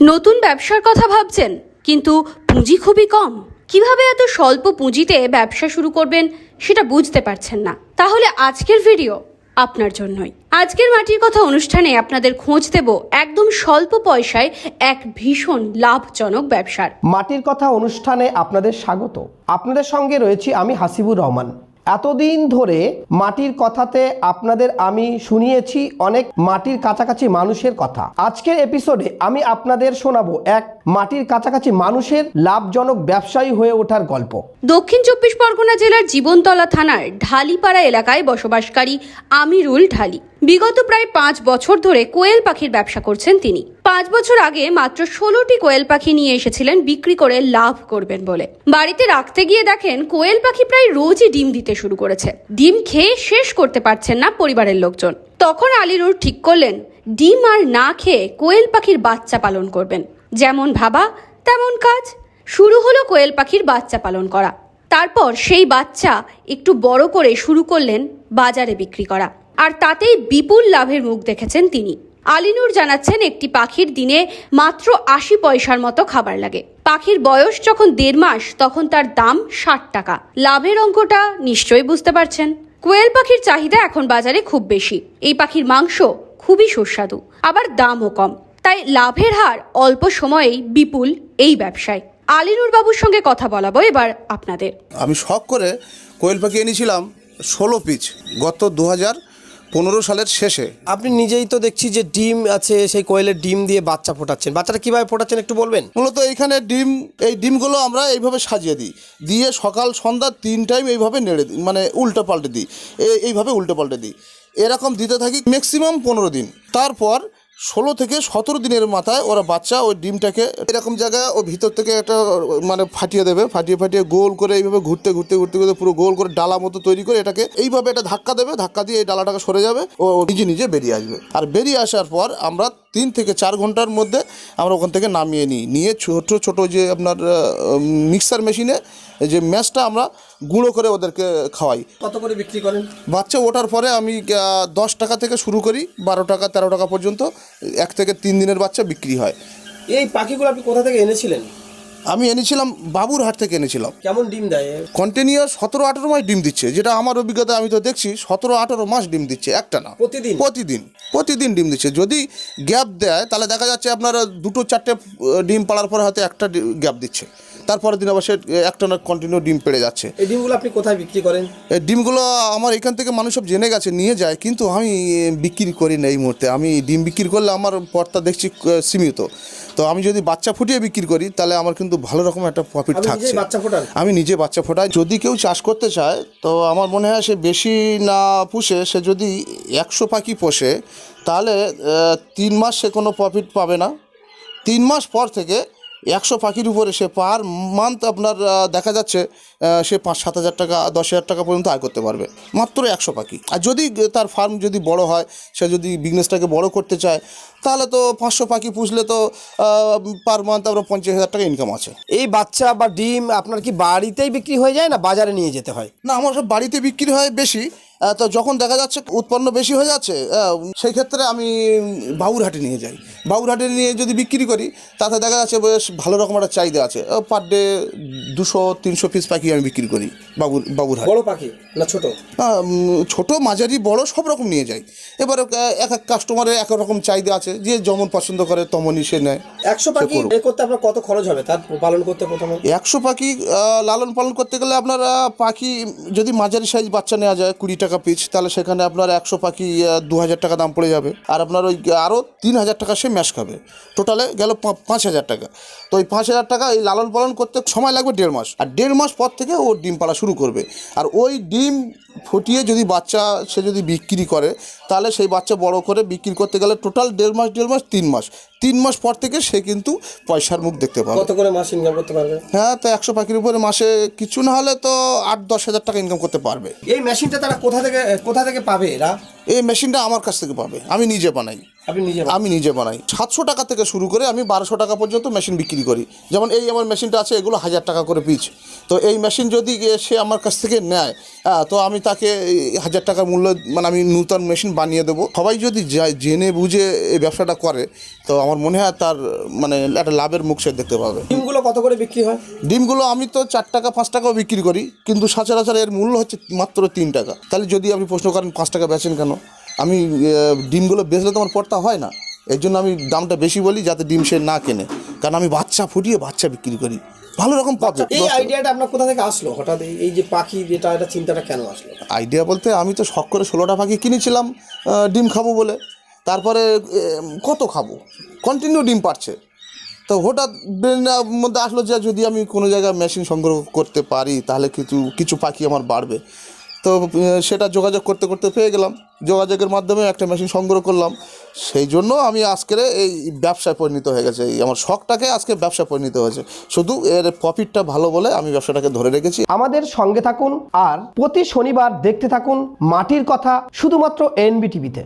নতুন ব্যবসার কথা ভাবছেন, কিন্তু পুঁজি খুবই কম। কীভাবে এত স্বল্প পুঁজিতে ব্যবসা শুরু করবেন সেটা বুঝতে পারছেন না। তাহলে আজকের ভিডিও আপনার জন্যই। আজকের মাটির কথা অনুষ্ঠানে আপনাদের খোঁজ দেব একদম স্বল্প পয়সায় এক ভীষণ লাভজনক ব্যবসার। মাটির কথা অনুষ্ঠানে আপনাদের স্বাগত। আপনাদের সঙ্গে রয়েছি আমি হাসিবুর রহমান। এতদিন ধরে মাটির কথাতে আপনাদের আমি শুনিয়েছি অনেক মাটির কাছাকাছি মানুষের কথা। আজকের এপিসোডে আমি আপনাদের শোনাবো এক মাটির কাছাকাছি মানুষের লাভজনক ব্যবসায়ী হয়ে ওঠার গল্প। দক্ষিণ চব্বিশ পরগনা জেলার জীবনতলা থানার ঢালিপাড়া এলাকায় বসবাসকারী আমিরুল ঢালি। বিগত প্রায় পাঁচ বছর ধরে কোয়েল পাখির ব্যবসা করছেন তিনি। পাঁচ বছর আগে মাত্র ষোলোটি কোয়েল পাখি নিয়ে এসেছিলেন, বিক্রি করে লাভ করবেন বলে। বাড়িতে রাখতে গিয়ে দেখেন, কোয়েল পাখি প্রায় রোজই ডিম দিতে শুরু করেছে। ডিম খেয়ে শেষ করতে পারছেন না পরিবারের লোকজন। তখন আলিনুর ঠিক করলেন, ডিম আর না খেয়ে কোয়েল পাখির বাচ্চা পালন করবেন। যেমন ভাবা, তেমন কাজ। শুরু হলো কোয়েল পাখির বাচ্চা পালন করা। তারপর সেই বাচ্চা একটু বড় করে শুরু করলেন বাজারে বিক্রি করা। আর তাতেই বিপুল লাভের মুখ দেখেছেন তিনি। আলিনুর জানাচ্ছেন, একটি পাখির দিনে মাত্র আশি পয়সার মতো খাবার লাগে। পাখির বয়স যখন দেড় মাস, তখন তার দাম ষাট টাকা। লাভের অঙ্কটা নিশ্চয়ই বুঝতে পারছেন। কোয়েল পাখির চাহিদা এখন বাজারে খুব বেশি। এই পাখির মাংস খুবই সুস্বাদু, আবার দামও কম। তাই লাভের হার অল্প সময়েই বিপুল এই ব্যবসায়। আলিনুর বাবুর সঙ্গে কথা বলাবো এবার আপনাদের। আমি শখ করে কোয়েল পাখি এনেছিলাম ষোলো পিচ গত দু হাজার পনেরো সালের শেষে। আপনি নিজেই তো দেখছি যে ডিম আছে সেই কোয়েলের ডিম দিয়ে বাচ্চা ফোটাচ্ছেন। বাচ্চাটা কীভাবে ফোটাচ্ছেন একটু বলবেন? মূলত এইখানে ডিম এই ডিমগুলো আমরা এইভাবে সাজিয়ে দিই। দিয়ে সকাল সন্ধ্যা তিন টাইম এইভাবে নেড়ে দিই মানে উল্টো পাল্টে দিই। এইভাবে উল্টো পাল্টে দিই। এরকম দিতে থাকি ম্যাক্সিমাম পনেরো দিন। তারপর ষোলো থেকে সতেরো দিনের মাথায় ওরা বাচ্চা ওই ডিমটাকে এরকম জায়গা ও ভিতর থেকে একটা মানে ফাটিয়ে দেবে, ফাটিয়ে ফাটিয়ে গোল করে এইভাবে ঘুরতে ঘুরতে ঘুরতে ঘুরতে পুরো গোল করে ডালা মতো তৈরি করে এটাকে এইভাবে এটা ধাক্কা দেবে, ধাক্কা দিয়ে এই ডালাটাকে সরে যাবে ও নিজে নিজে বেরিয়ে আসবে। আর বেরিয়ে আসার পর আমরা তিন থেকে চার ঘণ্টার মধ্যে আমরা ওখান থেকে নামিয়ে নিই। নিয়ে ছোট ছোট যে আপনার মিক্সার মেশিনে যে ম্যাশটা আমরা গুঁড়ো করে ওদেরকে খাওয়াই। কত করে বিক্রি করেন? বাচ্চা ওঠার পরে আমি দশ টাকা থেকে শুরু করি বারো টাকা তেরো টাকা পর্যন্ত এক থেকে তিন দিনের বাচ্চা বিক্রি হয়। এই পাখিগুলো আপনি কোথা থেকে এনেছিলেন? আমি এনেছিলাম বাবুরহাট থেকে এনেছিলাম। কেমন ডিম দেয়? কন্টিনিউয়াস সতেরো আঠেরো মাস ডিম দিচ্ছে। যেটা আমার অভিজ্ঞতা আমি তো দেখছি সতেরো আঠেরো মাস ডিম দিচ্ছে একটা না। প্রতিদিন? প্রতিদিন। প্রতিদিন ডিম দিচ্ছে। যদি গ্যাপ দেয় তাহলে দেখা যাচ্ছে আপনারা দুটো চারটে ডিম পাড়ার পরে হয়তো একটা গ্যাপ দিচ্ছে। তারপরের দিন আবার সে একটা না কন্টিনিউ ডিম পেড়ে যাচ্ছে। এই ডিমগুলো আপনি কোথায় বিক্রি করেন? এই ডিমগুলো আমার এখান থেকে মানুষ সব জেনে গেছে নিয়ে যায় কিন্তু আমি বিক্রি করি না এই মুহূর্তে। আমি ডিম বিক্রি করলে আমার পর্তা দেখছি সীমিত। তো আমি যদি বাচ্চা ফুটিয়ে বিক্রি করি তাহলে আমার কিন্তু ভালো রকম একটা প্রফিট থাকছে। আমি নিজে বাচ্চা ফোটাই। যদি কেউ চাষ করতে চায় তো আমার মনে হয় সে বেশি না পুষে সে যদি একশো পাখি পোষে তাহলে তিন মাস সে কোনো প্রফিট পাবে না। তিন মাস পর থেকে একশো পাখির উপরে সে পার মান্থ আপনার দেখা যাচ্ছে সে পাঁচ সাত হাজার টাকা দশ হাজার টাকা পর্যন্ত আয় করতে পারবে। মাত্র একশো পাখি। আর যদি তার ফার্ম যদি বড় হয় সে যদি বিজনেসটাকে বড় করতে চায় তাহলে তো পাঁচশো পাখি পুষলে তো পার মান্থ আমরা পঞ্চাশ হাজার টাকা ইনকাম আছে। এই বাচ্চা বা ডিম আপনার কি বাড়িতেই বিক্রি হয়ে যায় না বাজারে নিয়ে যেতে হয়? না আমার সব বাড়িতে বিক্রি হয় বেশি। তো যখন দেখা যাচ্ছে উৎপন্ন বেশি হয়ে যাচ্ছে সেই ক্ষেত্রে আমি বাবুরহাটে নিয়ে যাই। বাবুরহাটে নিয়ে যদি বিক্রি করি তাতে দেখা যাচ্ছে বেশ ভালো রকম একটা চাহিদা আছে। পার ডে দুশো তিনশো পিস পাখি আমি বিক্রি করি বাবুর বাবুরহাট। বড় পাখি না ছোট? ছোট মাঝারি বড় সব রকম নিয়ে যাই। এবার এক এক কাস্টমারের এক রকম চাহিদা আছে যে যেমন পছন্দ করে তেমনই সে নেয় একশো পাখি করতে আপনার কত খরচ হবে? তার পালন করতে প্রথমে? একশো পাখি লালন পালন করতে গেলে আপনার পাখি যদি মাঝারি সাইজ বাচ্চা নেওয়া যায় কুড়ি টাকা পিস তাহলে সেখানে আপনার একশো পাখি দু হাজার টাকা দাম পড়ে যাবে। আর আপনার ওই আরও তিন হাজার টাকা সে ম্যাশ খাবে। টোটালে গেল পাঁচ হাজার টাকা। তো ওই পাঁচ হাজার টাকা এই লালন পালন করতে সময় লাগবে দেড় মাস। আর দেড় মাস পর থেকে ও ডিম পাড়া শুরু করবে। আর ওই ডিম ফুটিয়ে যদি বাচ্চা সে যদি বিক্রি করে, তাহলে সেই বাচ্চা বড় করে বিক্রি করতে গেলে টোটাল দেড় মাস দেড় মাস, তিন মাস। তিন মাস পর থেকে সে কিন্তু পয়সার মুখ দেখতে পাবে। কত করে মাস ইনকাম করতে পারবে? হ্যাঁ তো একশো পাখির উপরে মাসে কিছু না হলে তো আট দশ হাজার টাকা ইনকাম করতে পারবে। এই মেশিনটা তারা কোথা থেকে কোথা থেকে পাবে এরা? এই মেশিনটা আমার কাছ থেকে পাবে। আমি নিজে বানাই। আমি নিজে বানাই। সাতশো টাকা থেকে শুরু করে আমি বারোশো টাকা পর্যন্ত মেশিন বিক্রি করি। যেমন এই আমার মেশিনটা আছে এগুলো হাজার টাকা করে পিচ তো এই মেশিন যদি সে আমার কাছ থেকে নেয় হ্যাঁ, তো আমি তাকে হাজার টাকার মূল্য মানে আমি নূতন মেশিন বানিয়ে দেবো। সবাই যদি যায় জেনে বুঝে এই ব্যবসাটা করে তো আমার মনে হয় তার মানে একটা লাভের মুখ সে দেখতে পাবে। ডিমগুলো কত করে বিক্রি হয়? ডিমগুলো আমি তো চার টাকা পাঁচ টাকাও বিক্রি করি কিন্তু সচরাচর এর মূল্য হচ্ছে মাত্র তিন টাকা। তাহলে যদি আপনি প্রশ্ন করেন পাঁচ টাকা বেচেন কেন? আমি ডিমগুলো বেচলে তো আমার পড়তা হয় না। এর জন্য আমি দামটা বেশি বলি যাতে ডিম সে না কেনে। কারণ আমি বাচ্চা ফুটিয়ে বাচ্চা বিক্রি করি। ভালো রকম পাবে এই আইডিয়াটা আপনার কোথা থেকে আসলো? হঠাৎ এই- এই যে পাখি যেটা এটা চিন্তাটা কেন আসলো? আইডিয়া বলতে আমি তো শখ করে ষোলোটা পাখি কিনেছিলাম ডিম খাব বলে। তারপরে কত খাব? কন্টিনিউ ডিম পাচ্ছে তো হঠাৎ ব্রেনের মধ্যে আসলো যে, যদি আমি কোনো জায়গায় মেশিন সংগ্রহ করতে পারি, তাহলে কিছু কিছু পাখি আমার বাড়বে। তো সেটা যোগাযোগ করতে করতে পেয়ে গেলাম। যোগাযোগের মাধ্যমে একটা মেশিন সংগ্রহ করলাম। সেই জন্য আমি আজকের এই ব্যবসায় পরিণত হয়ে গেছে। এই আমার শখটাকে আজকে ব্যবসায় পরিণত হয়েছে। শুধু এর প্রফিটটা ভালো বলে আমি ব্যবসাটাকে ধরে রেখেছি। আমাদের সঙ্গে থাকুন আর প্রতি শনিবার দেখতে থাকুন মাটির কথা শুধুমাত্র এনবি টিভিতে